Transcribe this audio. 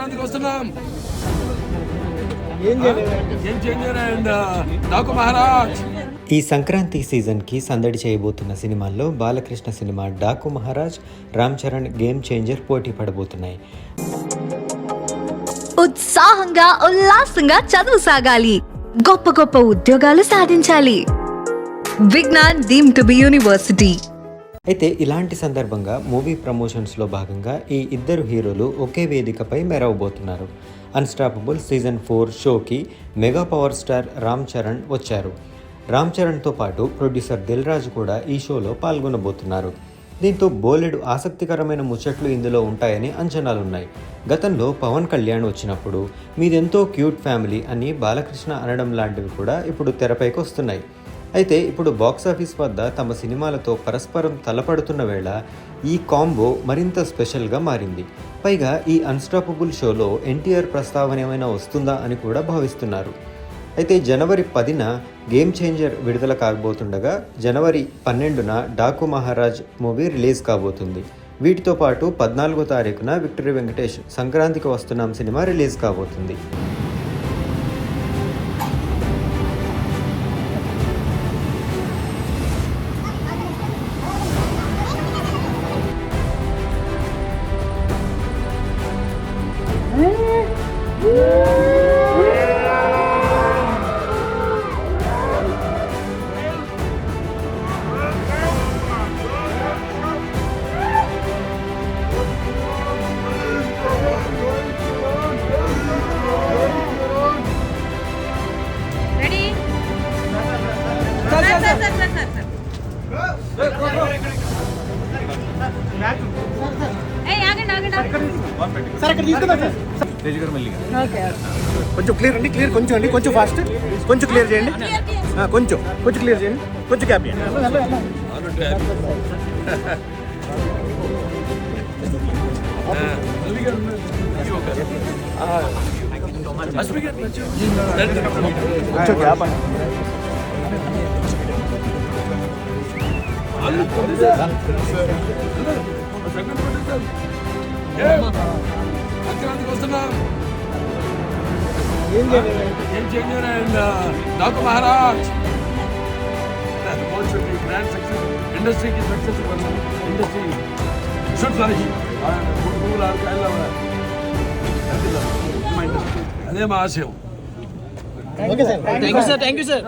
సంక్రాంతికి వస్తున్నాం. ఏం చేంజర్ అండ్ డాకు మహారాజ్. ఈ సంక్రాంతి సీజన్కి సందడి చేయబోతున్న సినిమాల్లో Balakrishna cinema Daaku Maharaaj Ram Charan game changer పోటీ పడబోతున్నాయి. ఉత్సాహంగా ఉల్లాసంగా చదువు సాగాలి. గొప్ప గొప్ప ఉద్యోగాలు సాధించాలి. Vignan deemed to be university. అయితే ఇలాంటి సందర్భంగా మూవీ ప్రమోషన్స్లో భాగంగా ఈ ఇద్దరు హీరోలు ఒకే వేదికపై మెరవబోతున్నారు. అన్స్టాపబుల్ సీజన్ ఫోర్ షోకి mega power star Ram Charan వచ్చారు. రామ్ చరణ్తో పాటు ప్రొడ్యూసర్ దిల్ రాజు కూడా ఈ షోలో పాల్గొనబోతున్నారు. దీంతో బోలెడు ఆసక్తికరమైన ముచ్చట్లు ఇందులో ఉంటాయని అంచనాలున్నాయి. గతంలో పవన్ కళ్యాణ్ వచ్చినప్పుడు మీదెంతో క్యూట్ ఫ్యామిలీ అని బాలకృష్ణ అనడం లాంటివి కూడా ఇప్పుడు తెరపైకి వస్తున్నాయి. అయితే ఇప్పుడు బాక్సాఫీస్ వద్ద తమ సినిమాలతో పరస్పరం తలపడుతున్న వేళ ఈ కాంబో మరింత స్పెషల్గా మారింది. పైగా ఈ అన్స్టాపబుల్ షోలో ఎన్టీఆర్ ప్రస్తావన ఏమైనా వస్తుందా అని కూడా భావిస్తున్నారు. అయితే జనవరి పదిన గేమ్ చేంజర్ విడుదల కాబోతుండగా జనవరి పన్నెండున డాకు మహారాజ్ మూవీ రిలీజ్ కాబోతుంది. వీటితో పాటు పద్నాలుగో తారీఖున విక్టరీ వెంకటేష్ సంక్రాంతికి వస్తున్నాం సినిమా రిలీజ్ కాబోతుంది. Ready? ఆగండి ఆగండి ఆగండి కొంచెం క్లియర్ అండి క్లియర్ కొంచెం అండి కొంచెం ఫాస్ట్ కొంచెం క్లియర్ చేయండి ఆ, కొంచెం కొంచెం క్లియర్ చేయండి కొంచెం క్యాప్ చేయండి కొంచెం క్యాప్ అండి అక్రాంతికి వస్తున్నారు ఏం చేంజ్ మహారాజ్. ఇండస్ట్రీకి సక్సెస్ ఇండస్ట్రీ షుడ్ అదే మా ఆశయం. Okay sir thank you sir thank you sir